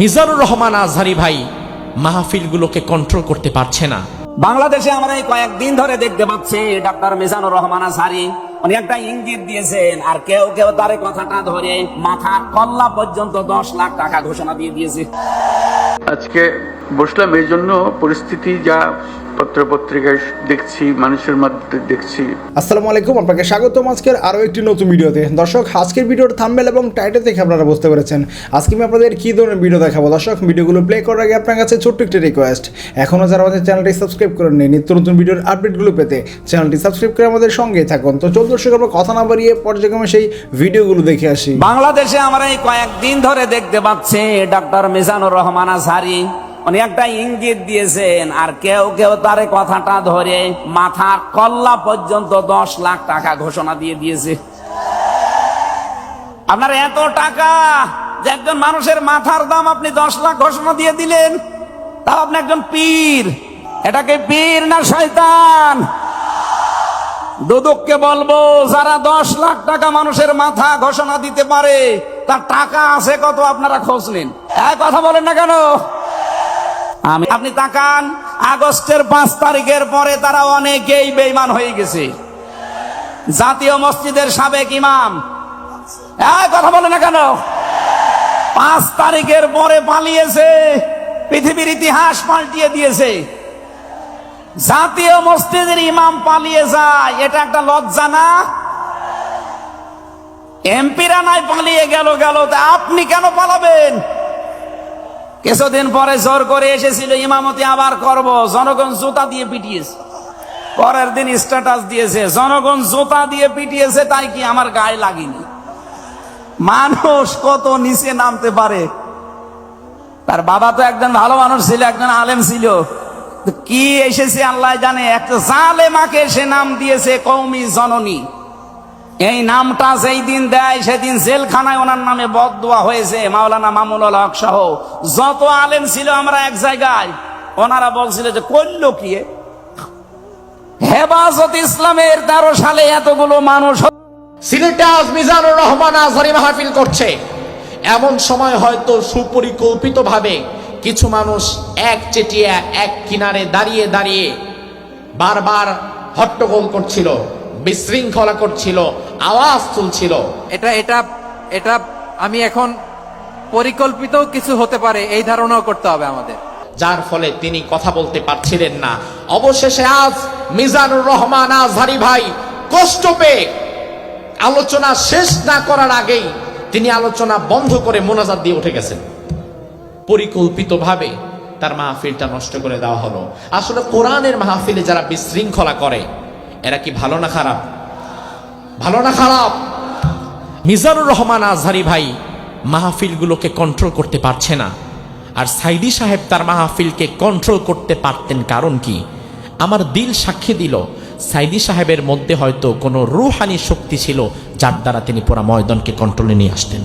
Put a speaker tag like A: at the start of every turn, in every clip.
A: মিজানুর রহমান আজহারি ভাই মাহফিলগুলোকে কন্ট্রোল করতে পারছে না।
B: বাংলাদেশে আমরা এই কয়েকদিন ধরে দেখতে পাচ্ছি ডাক্তার মিজানুর রহমান আজহারি উনি একটা ইঙ্গিত দিয়েছেন আর কেউ কেউ তার কথাটা ধরে মাথার কল্লা পর্যন্ত দশ লাখ টাকা ঘোষণা দিয়ে দিয়েছে।
C: আজকে বসলাম এই জন্য পরিস্থিতি যা পত্র পত্রিকায় দেখছি মানুষের মধ্যে দেখছি।
D: আসসালামু আলাইকুম আপনাকে স্বাগতম আজকের আরও একটি নতুন ভিডিওতে। দর্শক আজকের ভিডিওর থাম্বেল এবং টাইটেল দেখে আপনারা বুঝতে পেরেছেন। আজকে আমি আপনাদের কী ধরনের ভিডিও দেখাবো? দর্শক ভিডিওগুলো প্লে করার আগে আপনার কাছে ছোট্ট একটি রিকোয়েস্ট এখনও যারা আমাদের চ্যানেলটি সাবস্ক্রাইব করেন নি নিত্য নতুন ভিডিওর আপডেটগুলো পেতে চ্যানেলটি সাবস্ক্রাইব করে আমাদের সঙ্গেই থাকুন। তো চল দর্শক আমরা কথা না বাড়িয়ে পর্যায়ক্রমে সেই ভিডিওগুলো দেখে আসি।
B: বাংলাদেশে আমরা এই কয়েকদিন ধরে দেখতে পাচ্ছি ডক্টর মিজানুর রহমান আসারি উনি একটা ইঙ্গিত দিয়েছেন, আর কেউ কেউ তার কথাটা ধরে মাথার কল্লা পর্যন্ত দশ লাখ টাকা ঘোষণা দিয়ে দিয়েছে। আপনার এত টাকা যে একজন মানুষের মাথার দাম আপনি দশ লাখ ঘোষণা দিয়ে দিলেন, তাও আপনি একজন পীর। এটাকে পীর না শয়তান? দুদককে বলব, যারা দশ লাখ টাকা মানুষের মাথা ঘোষণা দিতে পারে, তার টাকা আছে কত আপনারা খোঁজ নিন। এক কথা বলেন না কেন? আমি আপনি তাকান, আগস্টের পাঁচ তারিখের পরে তারা অনেকেই বেইমান হয়ে গেছে। জাতীয় মসজিদের সাবেক ইমাম। কথা বলে না কেন? পাঁচ তারিখের পরে পালিয়েছে, পৃথিবীর ইতিহাস পাল্টিয়ে দিয়েছে। জাতীয় মসজিদের ইমাম পালিয়ে যায়, এটা একটা লজ্জা না? এমপিরা নাই পালিয়ে গেল গেল, তা আপনি কেন পালাবেন? কিছুদিন পরে জোর করে এসেছিল, ইমামতি আবার করব। জনগণ জুতা দিয়ে পিটিয়েছে। পরের দিন স্ট্যাটাস দিয়েছে, জনগণ জুতা দিয়ে পিটিয়েছে, তাই কি আমার গায়ে লাগেনি? মানুষ কত নিচে নামতে পারে? তার বাবা তো একজন ভালো মানুষ ছিল, একজন আলেম ছিল। কি এসেছে আল্লাহ জানে? একটা জালেমাকে সে নাম দিয়েছে কৌমি জননী। এই নামটা যেই দিন দেয়, সেদিন জেলখানায় ওনার নামে বদদোয়া হয়েছে, মাওলানা মামুল হক সহ যত আলেম ছিল আমরা এক জায়গায়, ওনারা বলছিল যে, করল কি? হেফাজত ইসলামের তেরো সালে এতগুলো মানুষ
A: সিলেটে মিজানুর রহমান আজহারি মাহফিল করছে এমন সময় হয়তো সুপরিকল্পিতভাবে কিছু মানুষ এক চেটিয়া, এক কিনারে দাঁড়িয়ে দাঁড়িয়ে বারবার হট্টগোল করছিল, বিশৃঙ্খলা করছিল আওয়াজ তুলছিল
E: এটা এটা এটা আমি এখন পরিকল্পিত কিছু হতে পারে এই ধারণাও করতে হবে আমাদের।
A: যার ফলে তিনি কথা বলতে পারছিলেন না। অবশেষে আজ মিজানুর রহমান আজহারি ভাই কষ্ট পেয়ে আলোচনা শেষ না করার আগেই তিনি আলোচনা বন্ধ করে মোনাজাত দিয়ে উঠে গেছেন। পরিকল্পিতভাবে তার মাহফিলটা নষ্ট করে দেওয়া হলো। আসলে কোরআনের মাহফিলে যারা বিশৃঙ্খলা করে এরা কি ভালো না খারাপ? ভালো না খারাপ? মিজানুর রহমান আজহারি ভাই মাহফিলগুলোকে কন্ট্রোল করতে পারছে না। আর সাইদি সাহেব তার মাহফিলকে কন্ট্রোল করতে পারতেন কারণ কি? আমার দিল সাক্ষী দিল, সাইদি সাহেবের মধ্যে হয়তো কোনো রুহানি শক্তি ছিল যার দ্বারা তিনি পুরা ময়দানকে কন্ট্রোলে নিয়ে আসতেন।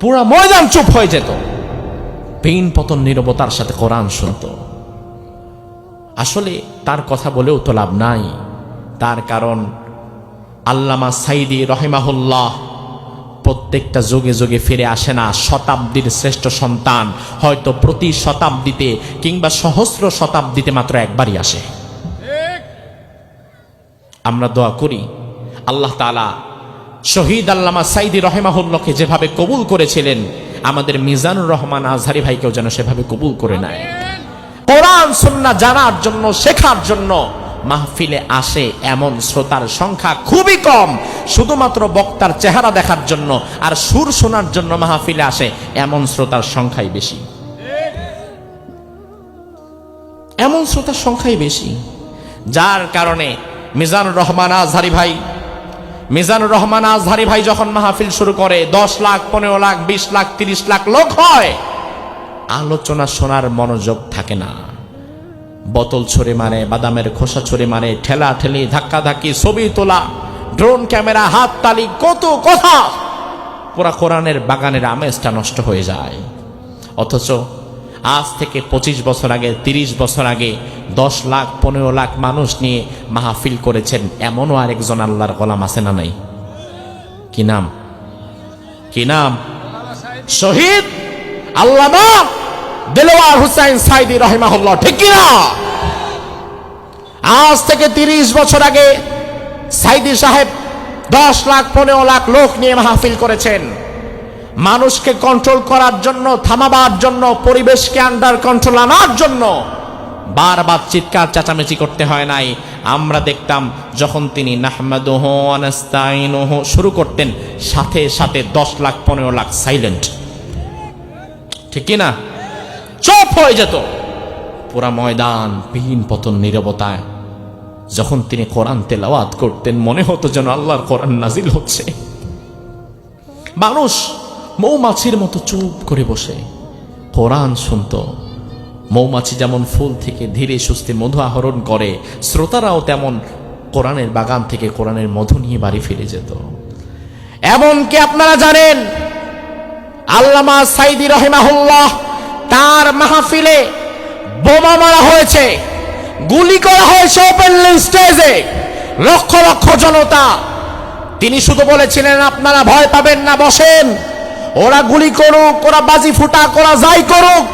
A: পুরা ময়দান চুপ হয়ে যেত। পেইন পতন নিরবতার সাথে কোরআন শুনত। আসলে তার কথা বলেও তো লাভ নাই। তার কারণ আল্লামা সাইদি রহেমাহুল্লাহ, প্রত্যেকটা যুগে যুগে ফিরে আসে না, শতাব্দীর শ্রেষ্ঠ সন্তান। হয়তো প্রতি শতাব্দীতে কিংবা সহস্র শতাব্দীতে মাত্র একবারই আসে। আমরা দোয়া করি, আল্লাহ তালা শহীদ আল্লামা সাইদি রহেমাহুল্লাহকে যেভাবে কবুল করেছিলেন, আমাদের মিজানুর রহমান আজহারি ভাইকেও যেন সেভাবে কবুল করে নেয়। কোরআন সুন্না জানার জন্য, শেখার জন্য মাহফিলে আসে এমন শ্রোতার সংখ্যা খুবই কম। শুধুমাত্র বক্তার চেহারা দেখার জন্য আর সুর শোনার জন্য মাহফিলে আসে এমন শ্রোতার সংখ্যাই বেশি। এমন শ্রোতার সংখ্যাই বেশি। যার কারণে মিজানুর রহমান আজহারি ভাই মিজানুর রহমান আজহারি ভাই যখন মাহফিল শুরু করে, দশ লাখ, পনেরো লাখ, বিশ লাখ, তিরিশ লাখ লোক হয়। আলোচনা শোনার মনোযোগ থাকে না। বোতল ছড়ে মারে, বাদামের খোসা ছড়ে মারে, ঠেলা ঠেলি, ধাক্কা ধাক্কি, ছবি তোলা, ড্রোন ক্যামেরা, হাত তালি, কত কথা। পুরা কোরআনের বাগানের আমেজটা নষ্ট হয়ে যায়। অথচ আজ থেকে পঁচিশ বছর আগে, তিরিশ বছর আগে, দশ লাখ, পনেরো লাখ মানুষ নিয়ে মাহফিল করেছেন এমনও আরেকজন আল্লাহর গোলাম আছে না নাই? কি নাম? কি নাম? শহীদ আল্লামা দেলোয়ার হুসাইন সাইদি রহিমাহুল্লাহ, ঠিক কিনা? আজ থেকে তিরিশ বছর আগে সাইদি সাহেব দশ লাখ, পনেরো লাখ লোক নিয়ে মাহফিল করেছেন। মানুষকে কন্ট্রোল করার জন্য, থামাবার জন্য, পরিবেশকে আন্ডার কন্ট্রোল আনার জন্য বারবার চিৎকার, চেঁচামেচি করতে হয় নাই। আমরা দেখতাম যখন তিনি নাহমাদুহ শুরু করতেন, সাথে সাথে দশ লাখ, পনেরো লাখ সাইলেন্ট ঠিক কি না চুপ হয়ে যেত। পুরা ময়দান বিহীন পতন নিরবতায়। যখন তিনি কোরআন তেলাওয়াত করতেন, মনে হতো যেন আল্লাহর কোরআন নাজিল হচ্ছে। মানুষ মৌমাছির মতো চুপ করে বসে। কোরআন শুনত। মৌমাছি যেমন ফুল থেকে ধীরে সুস্থে মধু আহরণ করে, শ্রোতারাও তেমন কোরআনের বাগান থেকে কোরআনের মধু নিয়ে বাড়ি ফিরে যেত। এমনকি আপনারা জানেন, আল্লামা সাইদি রহিমাহুল্লাহ তার মাহফিলে বোমা মারা হয়েছে, গুলি করা হয়েছে ওপেন স্টেজে লক্ষ লক্ষ জনতা, তিনি শুধু বলেছিলেন, আপনারা ভয় পাবেন না, বসেন। ওরা গুলি করুক, ওরা বাজি ফুটা ওরা যাই করুক।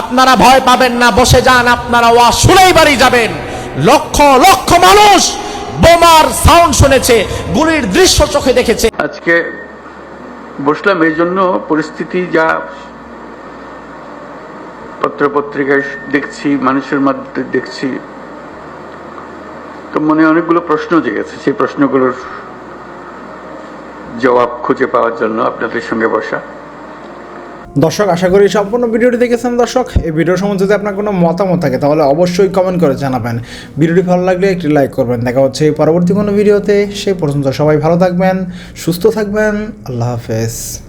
A: আপনারা ভয় পাবেন না, বসে যান, আপনারা ওয়া শুনেই বাড়ি যাবেন। লক্ষ লক্ষ মানুষ বোমার সাউন্ড শুনেছে, গুলির দৃশ্য চোখে দেখেছে।
C: আজকে বসলাম এই জন্য পরিস্থিতি যা পত্রপত্রিকায় দেখছি, মানুষের মধ্যে দেখছি। তো মনে অনেকগুলো প্রশ্ন জেগেছে। সেই প্রশ্নগুলোর জবাব খুঁজে পাওয়ার জন্য আপনাদের সঙ্গে বসা।
D: দর্শক, আশা করি সম্পূর্ণ ভিডিওটি দেখেছেন দর্শক। এই ভিডিও সম্বন্ধে যদি আপনার কোনো মতামত থাকে, তাহলে অবশ্যই কমেন্ট করে জানাবেন। ভিডিওটি ভালো লাগলে একটি লাইক করবেন। দেখা হচ্ছে পরবর্তী কোনো ভিডিওতে। সেই পর্যন্ত সবাই ভালো থাকবেন, সুস্থ থাকবেন। আল্লাহ হাফেজ।